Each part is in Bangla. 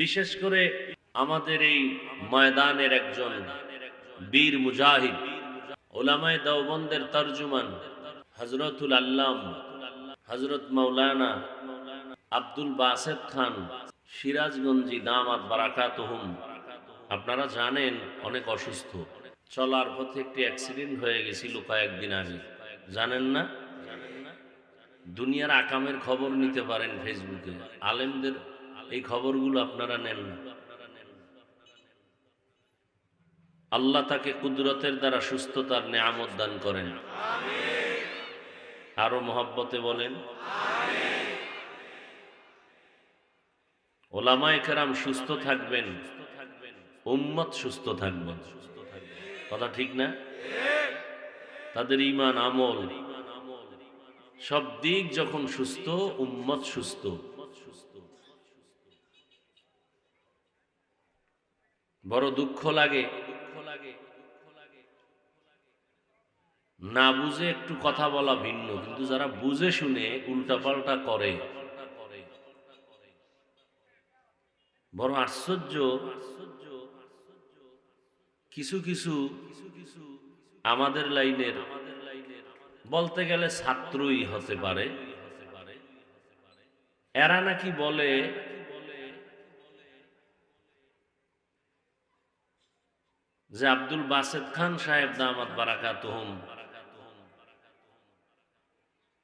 বিশেষ করে আমাদের এই ময়দানের একজন বীর মুজাহিদ, ওলামায় দেওবন্দের তর্জুমান হজরতুল আল্লাম হজরত মৌলানা আব্দুল বাসেদ খান, সিরাজগঞ্জি দামাত বারাকাতহুম। আপনারা জানেন অনেক অসুস্থ। চলার পথে একটি অ্যাক্সিডেন্ট হয়ে গেছিল কয়েকদিন আগে। জানেন না? দুনিয়ার আকামের খবর নিতে পারেন ফেসবুকে। আলেমদের এই খবরগুলো আপনারা নেন না। আল্লাহ তাকে কুদরতের দ্বারা সুস্থতার নেয়ামত দান করেন। আরও মহাব্বতে বলেন, ওলামায় কেরাম সুস্থ থাকবেন, উম্মত সুস্থ থাকবেন। কথা ঠিক না? তাদের ইমান আমল, সব দিক যখন সুস্থ, উম্মত সুস্থ। বড় দুঃখ লাগে। না বুঝে একটু কথা বলা ভিন্ন, কিন্তু যারা বুঝে শুনে উল্টাপাল্টা করে। বড় আশ্চর্য, কিছু কিছু আমাদের লাইনের বলতে গেলে ছাত্রই হতে পারে। এরা নাকি বলে যে আব্দুল বাসেদ খান সাহেব দামাত বারাকাত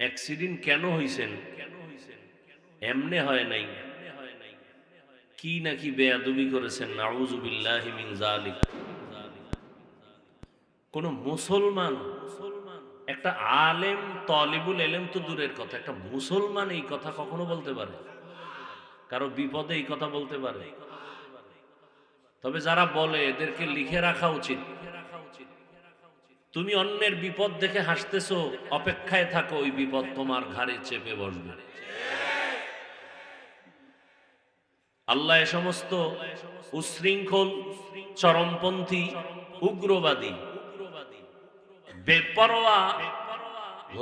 অ্যাক্সিডেন্ট কেন হইছেন? এমনে হয় নাই। কি নাকি বেয়াদবি করেছেন? কোন মুসলমান, একটা আলেম, তলিবুল এলেম তো দূরের কথা। একটা মুসলমান এই কথা কখনো বলতে পারে? কারও বিপদে এই কথা বলতে পারে? তবে যারা বলে এদেরকে লিখে রাখা উচিত, তুমি অন্যের বিপদ দেখে হাসতেছো, অপেক্ষায় থাকো, ওই বিপদ তোমার ঘাড়ে চেপে বসবে। আল্লাহ এ সমস্ত উশৃঙ্খল, চরমপন্থী, উগ্রবাদী, বেপরোয়া,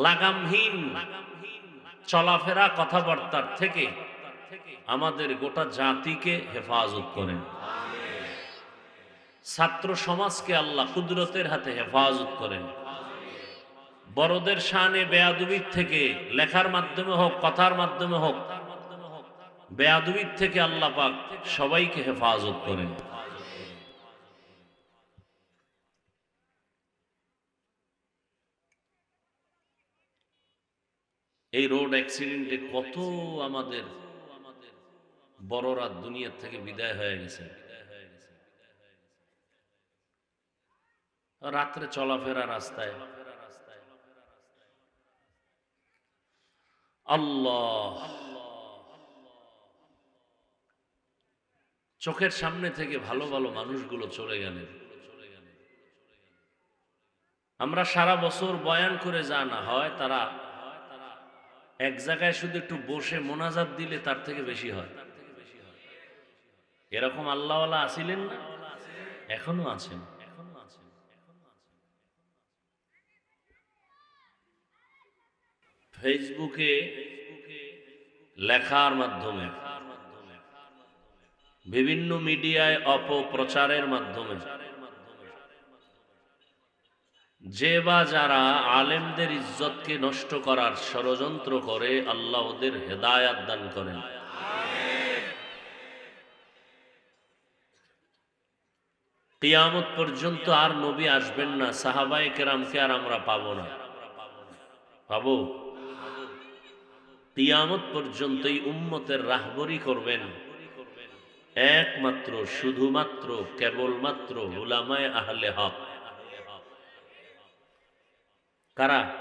লাগামহীন, চলাফেরা কথাবার্তার থেকে আমাদের গোটা জাতিকে হেফাজত করেন। ছাত্র সমাজকে আল্লাহ কুদরতের হাতে হেফাজত করেন। বড়দের শানে বেয়াদুবির থেকে লেখার মাধ্যমে হোক, কথার মাধ্যমে হোক, বেয়াদুবির থেকে আল্লাহ পাক সবাইকে হেফাজত করেন। এই রোড অ্যাক্সিডেন্টে কত আমাদের বড়রা দুনিয়ার থেকে বিদায় হয়ে গেছে। রাত্রে চলাফেরা রাস্তায়। আল্লাহ। চোখের সামনে থেকে ভালো ভালো মানুষগুলো চলে গেলেন আমরা সারা বছর বয়ান করে যা না হয়, তারা এক জায়গায় শুধু একটু বসে মোনাজাত দিলে তার থেকে বেশি হয়। এরকম আল্লাহওয়ালা আসিলেন না? এখনও আছেন। ফেসবুকে লেখার মাধ্যমে, বিভিন্ন মিডিয়ায় অপপ্রচারের মাধ্যমে, যে বা যারা আলেমদের ইজ্জতকে নষ্ট করার ষড়যন্ত্র করে, আল্লাহ ওদের হেদায়াত দান করেন। কিয়ামত পর্যন্ত আর নবী আসবেন না সাহাবাই কেরামকে আর আমরা পাবো না। পাবো? কিয়ামত পর্যন্ত এই উম্মতের রাহবরি করবেন। একমাত্র, শুধুমাত্র, কেবলমাত্র উলামায় আহলে হক। কারা?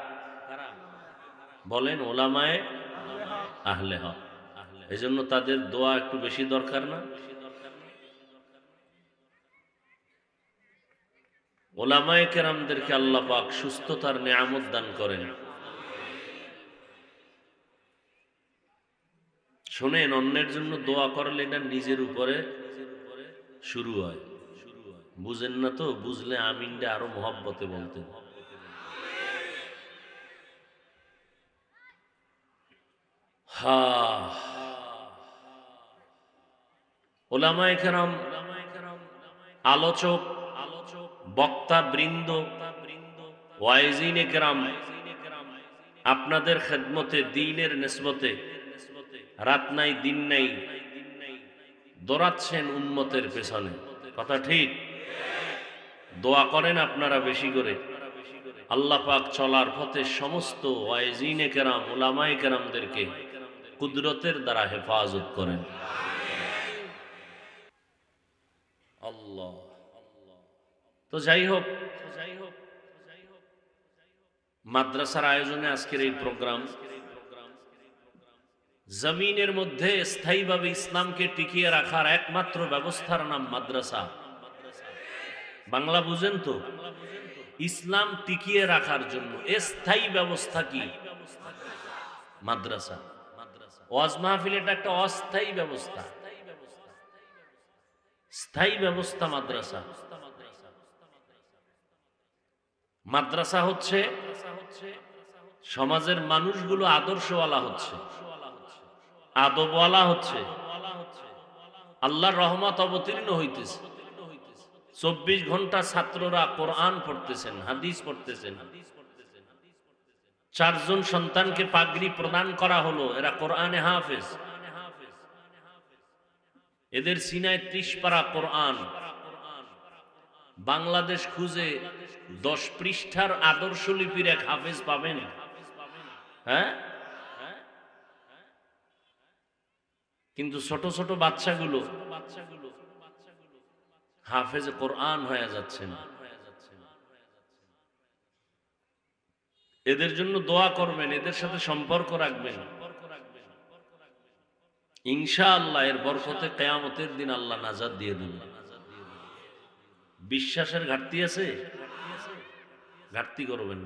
বলেন ওলামায় আহলে হক। এই জন্য তাদের দোয়া একটু বেশি দরকার না। ওলামায় কেরামদেরকে আল্লাহ পাক সুস্থতার নিয়ামত দান করেন। শোনেন, অন্যের জন্য দোয়া করলে এটা নিজের উপরে শুরু হয়। বুঝেন না তো? বুঝলে আমিনটা আরও মহব্বতে বলতেন। হা। ওলামায়ে কেরাম আলোচক বক্তা বৃন্দ ওয়াইজিনে কেরাম আপনাদের খেদমতে, দিনের নেসবতে রাত নাই, দিন নাই, দৌড়াচ্ছেন উন্মতের পেছনে। কথা ঠিক? দোয়া করেন আপনারা বেশি করে। আল্লাহ পাক চলার পথে সমস্ত ওয়াইজিনে কেরাম ওলামায়ে কেরামদেরকে কুদরতের দ্বারা হেফাজত করেন। তো যাই হোক যাই হোক, মাদ্রাসার আয়োজনে আজকের এই প্রোগ্রাম জমিনের মধ্যে স্থায়ীভাবে ইসলামকে টিকিয়ে রাখার একমাত্র ব্যবস্থার নাম মাদ্রাসা। বাংলা বুঝেন তো? ইসলাম টিকিয়ে রাখার জন্য স্থায়ী ব্যবস্থা কি? মাদ্রাসা। ওয়াজ মাহফিল এটা একটা অস্থায়ী ব্যবস্থা। স্থায়ী ব্যবস্থা মাদ্রাসা। মাদ্রাসা হচ্ছে সমাজের মানুষগুলো আদর্শওয়ালা হচ্ছে। আদবওয়ালা হচ্ছে। আল্লাহর রহমত অবতীর্ণ হইতেছে। চব্বিশ ঘণ্টা ছাত্ররা কোরআন পড়তেছেন, হাদিস পড়তেছেন। চারজন সন্তানকে পাগড়ি প্রদান করা হলো, এরা কোরআনে হাফেজ। এদের সিনায় ত্রিশ পারা কোরআন। বাংলাদেশ খুঁজে দশ পৃষ্ঠার আদর্শ লিপির এক হাফেজ পাবেন। হ্যাঁ? কিন্তু ছোট ছোট বাচ্চাগুলো হাফেজ কোরআন হয়ে যাচ্ছেন। এদের জন্য দোয়া করবেন, এদের সাথে সম্পর্ক রাখবেন। ইনশা আল্লাহ এর বরফতে কেয়ামতের দিন আল্লাহ নাজাদ দিয়ে দেবেন। বিশ্বাসের ঘাটতি আছে? ঘাটতি করবেন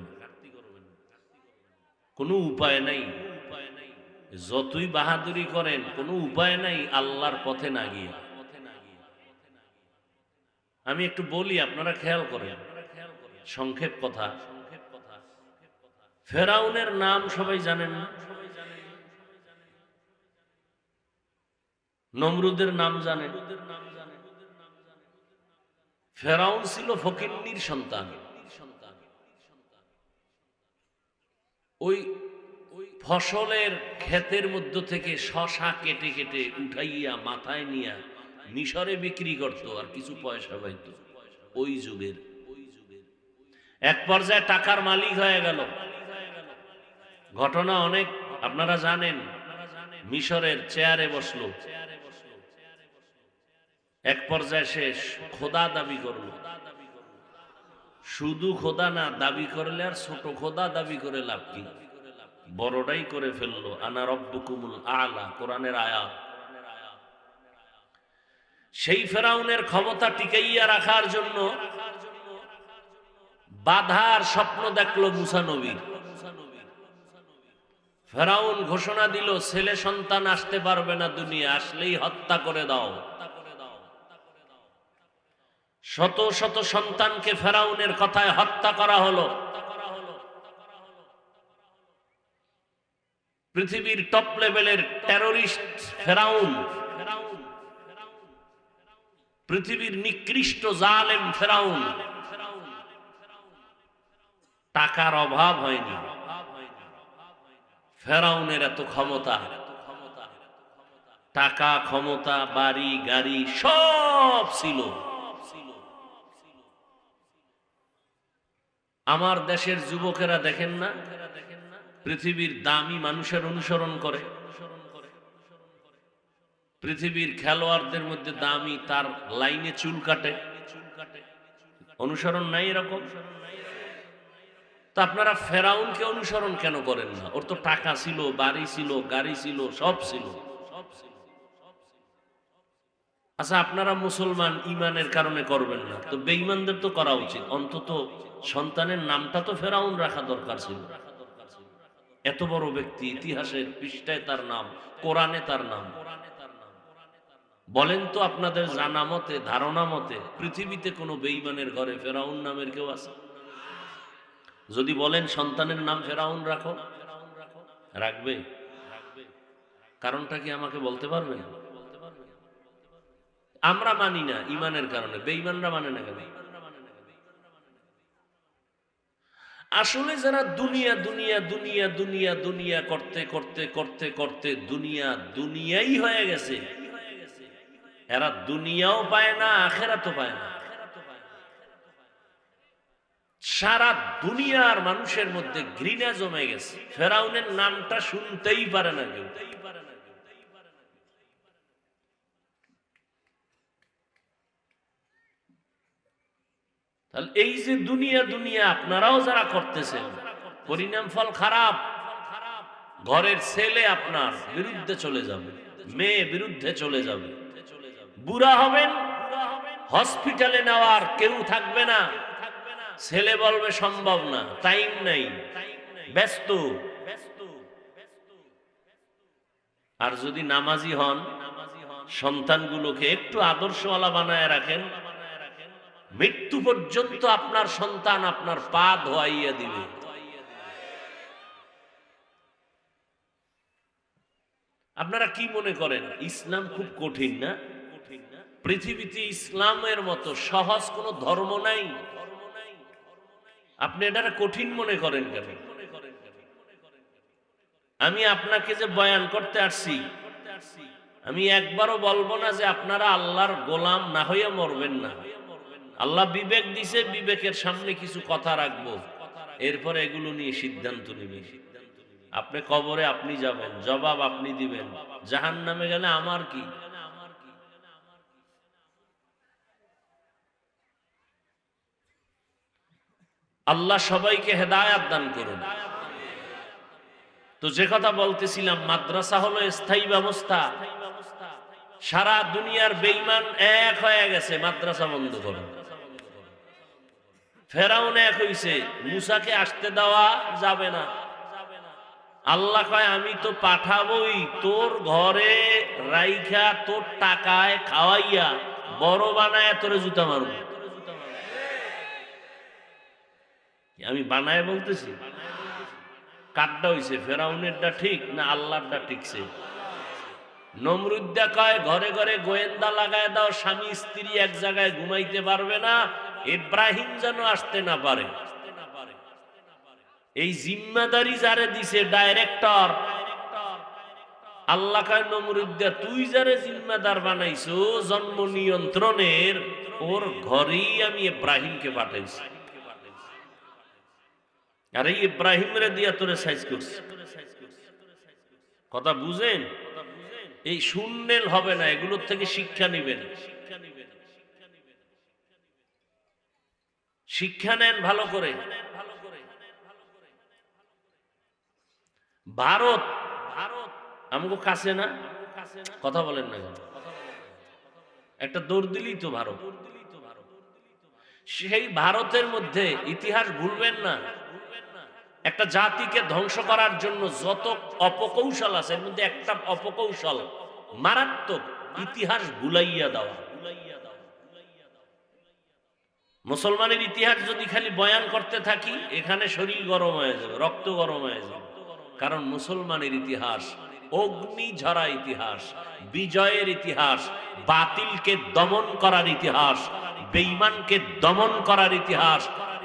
কোনো উপায় নাই। যতই বাহাদুরি করেন, কোনো উপায় নাই আল্লাহর পথে না গিয়ে। আমি একটু বলি, আপনারা খেয়াল করেন। সংক্ষেপ কথা। ফেরাউনের নাম সবাই জানেন না? নমরুদের নাম জানেন? ফেরাউন ছিল ফকিন্নির সন্তান। ওই ফসলের ক্ষেতের মধ্য থেকে শশা কেটে কেটে উঠাইয়া মাথায় নিয়া মিশরে বিক্রি করত আর কিছু পয়সা পাইত। ওই যুগের। এক পর্যায়ে টাকার মালিক হয়ে গেল। ঘটনা অনেক, আপনারা জানেন। মিশরের চেয়ারে বসল। এক পর্যায়ে শেষ খোদা দাবি করল। শুধু খোদা না, দাবি করলে আর ছোট খোদা দাবি করে লাভ কি? বড়টাই করে ফেলল। আনা রব্বুকুমুল আলা, কোরআনের আয়াত। সেই ফেরাউনের ক্ষমতা টিকাইয়া রাখার জন্য বাধার স্বপ্ন দেখল মুসা নবীর ফেরাউন ঘোষণা দিল, ছেলে সন্তান আসতে পারবে না দুনিয়া, আসলেই হত্যা করে দাও। শত শত সন্তানকে ফেরাউনের কথায় হত্যা করা হলো। পৃথিবীর টপ লেভেলের টেরোরিস্ট ফেরাউন। পৃথিবীর নিকৃষ্ট জালেম ফেরাউন। টাকার অভাব হয়নি। ফেরাউনের এত ক্ষমতা। টাকা, ক্ষমতা, বাড়ি, গাড়ি সব ছিল। আমার দেশের যুবকেরা দেখেন না? পৃথিবীর দামি মানুষের অনুসরণ করে। পৃথিবীর খেলোয়াড়দের মধ্যে দামি তার লাইনে চুল কাটে। অনুসরণ নাই এরকম? তা আপনারা ফেরাউনকে অনুসরণ কেন করেন না? ওর তো টাকা ছিল, বাড়ি ছিল, গাড়ি ছিল, সব ছিল। আচ্ছা আপনারা মুসলমান ইমানের কারণে করবেন না। তো বেঈমানদের তো করা উচিত। অন্তত সন্তানের নামটা তো ফেরাউন রাখা দরকার ছিল। এত বড় ব্যক্তি, ইতিহাসের পৃষ্ঠায় তার নাম, কোরআনে তার নাম। বলেন তো আপনাদের জানা মতে, ধারণা মতে, পৃথিবীতে কোনো বেঈমানের ঘরে ফেরাউন নামের কেউ আছে? যদি বলেন সন্তানের নাম ফেরাউন রাখো। রাখবে? কারণটা কি আমাকে বলতে পারবেন? আমরা মানি না, ইমানের কারণে। বেঈমানরা মানে না কেন? আসলে যারা দুনিয়া দুনিয়া দুনিয়া দুনিয়া দুনিয়া করতে করতে করতে করতে দুনিয়া, দুনিয়াই হয়ে গেছে। এরা দুনিয়াও পায় না, আখেরাতও পায় না। সারা দুনিয়ার মানুষের মধ্যে ঘৃণা জমে গেছে। ফেরাউনের নামটা শুনতেই পারে না কেউ। তাহলে এই যে দুনিয়া দুনিয়া, আপনারাও যারা করতেছেন, পরিণাম ফল খারাপ। ঘরের ছেলে আপনার বিরুদ্ধে চলে যাবে, মেয়ে বিরুদ্ধে চলে যাবে। বুড়া হবেন, হসপিটালে নেওয়ার কেউ থাকবে না। ছেলে বলবে, সম্ভব না, টাইম নাই, ব্যস্ত। আর যদি নামাজি হন, সন্তানগুলোকে একটু আদর্শওয়ালা বানায় রাখেন মৃত্যু পর্যন্ত আপনার সন্তান আপনার পা ধোয়াইয়া দিবে। আপনারা কি মনে করেন, ইসলাম খুব কঠিন না? পৃথিবীতে ইসলামের মতো সহজ কোন ধর্ম নাই। আপনি এটা কঠিন মনে করেন কেন? আমি আপনাকে যে বয়ান করতে আসছি, আমি একবারও বলব না যে আপনারা আল্লাহর গোলাম না হইয়া মরবেন না। আল্লাহ বিবেক দিছে, বিবেকের সামনে কিছু কথা রাখব। এরপরে এগুলো নিয়ে সিদ্ধান্ত নিবেন আপনি কবরে আপনি যাবেন, জবাব আপনি দিবেন। জাহান নামে গেলে আমার কি? আল্লাহ সবাইকে হেদায়াত দান করুন। তো যে কথা বলতেছিলাম, মাদ্রাসা হলো স্থায়ী ব্যবস্থা। সারা দুনিয়ার বেইমান এক হয়ে গেছে, মাদ্রাসা বন্ধ করুন ফেরাউন এক হইছে, মুসাকে আসতে দেওয়া যাবে না। আল্লাহ কয়, আমি তো পাঠাবই তোর ঘরে রাইখা তোর টাকায় খাওয়াইয়া, বড় বানায় তোরে জুতা মারব। আমি বানায় বলতেছি, কাঠটা হইছে ফেরাউনেরটা ঠিক না আল্লাহরটা ঠিকছে? নমরুদ্দা কয় ঘরে ঘরে গোয়েন্দা লাগায় দাও, স্বামী, স্ত্রী এক জায়গায় ঘুমাইতে পারবে না, ইব্রাহিম যেন আসতে না পারে। এই জিম্মাদারি যারে দিছে ডাইরেক্টর, আল্লাহ নমরুদ্দা, তুই যারে জিম্মাদার বানাইছো, জন্ম নিয়ন্ত্রণের ওর ঘরেই আমি ইব্রাহিমকে পাঠাইছি। আর এই ইব্রাহিমরে দিয়া তোরে সাইজ করছি। কথা বুঝেন? এই শূন্যেল হবে না, এগুলোর থেকে শিক্ষা নিবেন। শিক্ষা নেন ভালো করে। ভারত ভারত আমাকে কাছে না? কথা বলেন না একটা দৌড় তো ভারত। সেই ভারতের মধ্যে ইতিহাস ভুলবেন না। একটা জাতিকে ধ্বংস করার জন্য যত অপকৌশল আছে, এর মধ্যে একটা অপকৌশল মারাত্মক ইতিহাস ভুলাইয়া দেওয়া। মুসলমানের ইতিহাস যদি খালি বয়ান করতে থাকি, এখানে শরীর গরম হয়ে যাবে, রক্ত গরম হয়ে যাবে। কারণ মুসলমানের ইতিহাস অগ্নি ঝরা ইতিহাস, বিজয়ের ইতিহাস, বাতিলকে দমন করার ইতিহাস, বেঈমানকে দমন করার ইতিহাস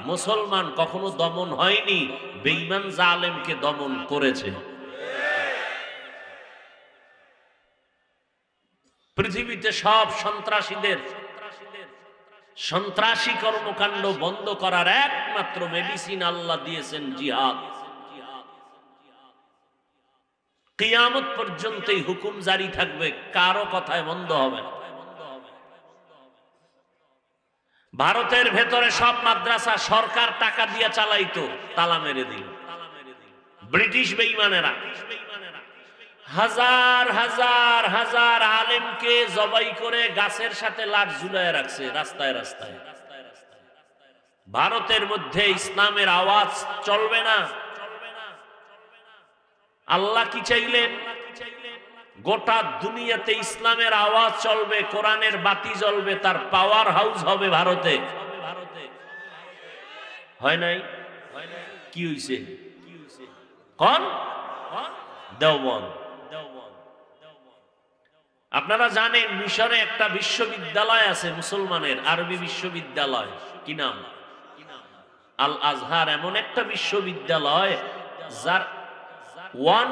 মুসলমান কখনো দমন হয়নি, বেঈমান জালেমকে দমন করেছে। পৃথিবীতে সব সন্ত্রাসীদের সন্ত্রাসী কর্মকাণ্ড বন্ধ করার একমাত্র মেডিসিন আল্লাহ দিয়েছেন জিহাদ। কিয়ামত পর্যন্ত এই হুকুম জারি থাকবে, কারও কথায় বন্ধ হবে না। ভারতের ভেতরে সব মাদ্রাসা সরকার টাকা দিয়ে চালাইতো, তালা মেরে দিল। ব্রিটিশ বেইমানেরা। হাজার হাজার হাজার আলেমকে জবাই করে গাছের সাথে লাট ঝুলায় রাখছে, রাস্তায় রাস্তায়। ভারতের মধ্যে ইসলামের আওয়াজ চলবে না। আল্লাহ কি চাইলেন? গোটা দুনিয়াতে ইসলামের আওয়াজ চলবে, কোরআনের বাতি জ্বলবে, তার পাওয়ার হাউস হবে ভারতে। হয় নাই? কি হইছে? কন? দেওবন আপনারা জানেন, মিশরে একটা বিশ্ববিদ্যালয় আছে মুসলমানের, আরবি বিশ্ববিদ্যালয়। কি নাম? আল আজহার এমন একটা বিশ্ববিদ্যালয় যার ওয়ান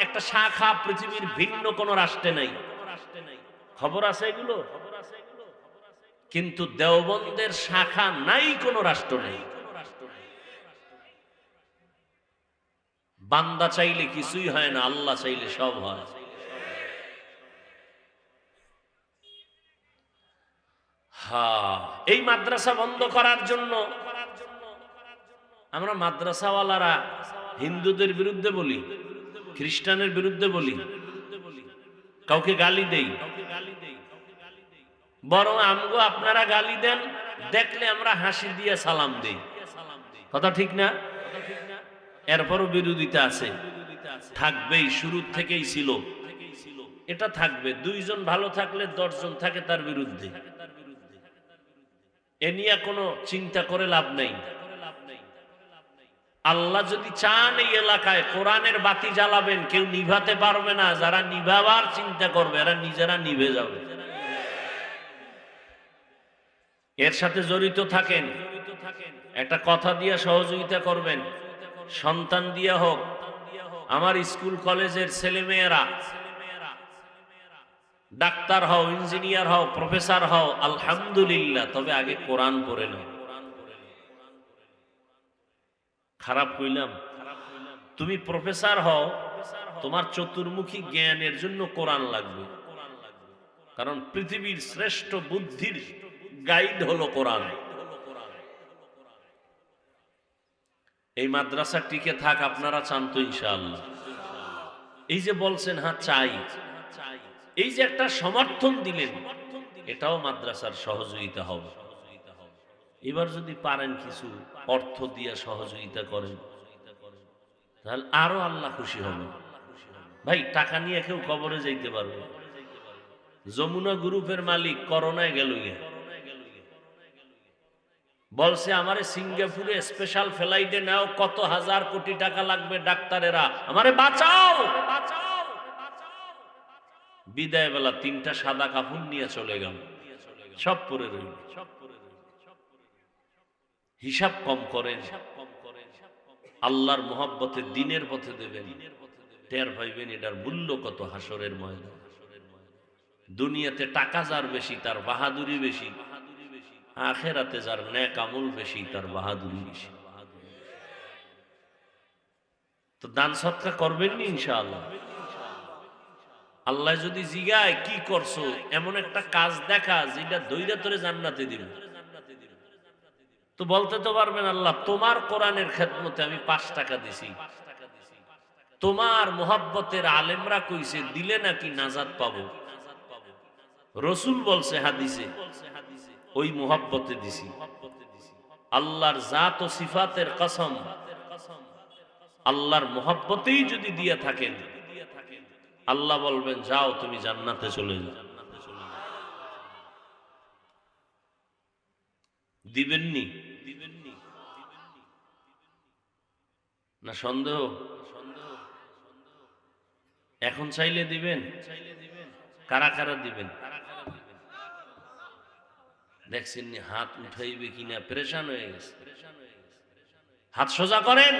একটা শাখা পৃথিবীর ভিন্ন কোন রাষ্ট্রে নাই। খবর আছে এগুলো? কিন্তু দেওবন্দের শাখা নাই রাষ্ট্র নেই। বান্দা চাইলে কিছুই হয় না, আল্লাহ চাইলে সব হয়। হা, এই মাদ্রাসা বন্ধ করার জন্য আমরা মাদ্রাসাওয়ালারা হিন্দুদের বিরুদ্ধে বলি, খ্রিস্টানের বিরুদ্ধে বলি, কাউকে গালি দেই। বরং আমগো আপনারা গালি দেন, দেখলে আমরা হাসি দিয়ে সালাম দেই। কথা ঠিক না? এরপরও বিরোধিতা আছে। থাকবেই, শুরু থেকেই ছিল। এটা থাকবে। দুইজন ভালো থাকলে দশজন থাকে তার বিরুদ্ধে। এ নিয়ে কোনো চিন্তা করে লাভ নেই। আল্লাহ যদি চান এই এলাকায় কোরআনের বাতি জ্বালাবেন, কেউ নিভাতে পারবে না। যারা নিভাবার চিন্তা করবে, এরা নিজেরা নিভে যাবে। এর সাথে জড়িত থাকেন। একটা কথা দিয়ে সহযোগিতা করবেন। সন্তান দিয়া হোক, আমার স্কুল কলেজের ছেলে মেয়েরা ডাক্তার হও, ইঞ্জিনিয়ার হও, প্রফেসর হও, আলহামদুলিল্লাহ, তবে আগে কোরআন পড়ে নাও। খারাপ কইলাম তুমি প্রফেসর হও, তোমার চতুর্মুখী জ্ঞানের জন্য কোরআন লাগবে। কারণ পৃথিবীর শ্রেষ্ঠ বুদ্ধির গাইড হলো কোরআন। এই মাদ্রাসা টিকে থাক, আপনারা চান তো ইনশাআল্লাহ। এই যে বলছেন হ্যাঁ চাই। এই যে একটা সমর্থন দিলেন, এটাও মাদ্রাসার সহযোগিতা হবে। এবার যদি পারেন কিছু অর্থ দিয়ে সহযোগিতা করেন, তাহলে আরও আল্লাহ খুশি হবে। ভাই, টাকা নিয়ে কেউ কবরে যাইতে পারবে যমুনা গ্রুপের মালিক করোনায় গেল বলছে, আমারে সিঙ্গাপুরে স্পেশাল ফ্লাইটে নাও, কত হাজার কোটি টাকা লাগবে ডাক্তারেরা। আমারে বাঁচাও! বিদায় বেলা তিনটা সাদা কাপড় নিয়ে চলে গেল। সব পরে রইল। হিসাব কম করেন। আল্লাহর মোহাব্বতে, দিনের পথে দেবেন। টের পাইবেন এটার মূল্য কত হাসরের ময়দান। দুনিয়াতে টাকা যার বেশি, তার বাহাদুরি বেশি। আখেরাতে যার ন্যাক আমল বেশি, তার বাহাদুরি বেশি। তো দান সৎকা করবেন নি ইনশাআল্লাহ? আল্লাহ যদি জিগায়, কি করছ? এমন একটা কাজ দেখা, যেটা দৈরা তোরে জান্নাতে দিল তো বলতে তো পারবেন আল্লাহ, তোমার কোরআনের খেদমতে আমি পাঁচ টাকা দিছি। তোমার মোহাব্বতের আলেমরা কইছে, দিলে নাকি নাজাদ পাবো। রসুল বলছে হাদিসে, ওই মোহাব্বতে দিছি। আল্লাহর জাত ও সিফাতের কসম, আল্লাহর মোহাব্বতেই যদি দিয়ে থাকেন, আল্লাহ বলবেন, যাও তুমি জান্নাতে চলে যাও। দিবেননি। না সন্দেহ? এখন চাইলে দিবেন? কারা কারা দিবেন? দেখছেন হাত উঠাইবে কিনা প্রেশান হয়ে গেছে। হাত সোজা করেন।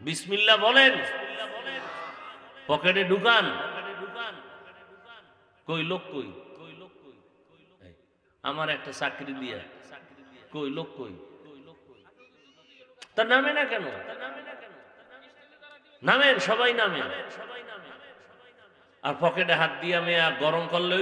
বিসমিল্লা বলেন। পকেটে ঢুকান। কই, লোক কই? আমার একটা চাকরি দিয়া। কই, লোক কই? তার নামে না কেন? নামেন, সবাই নামে আর পকেটে হাত দিয়ে মেয়া গরম করলে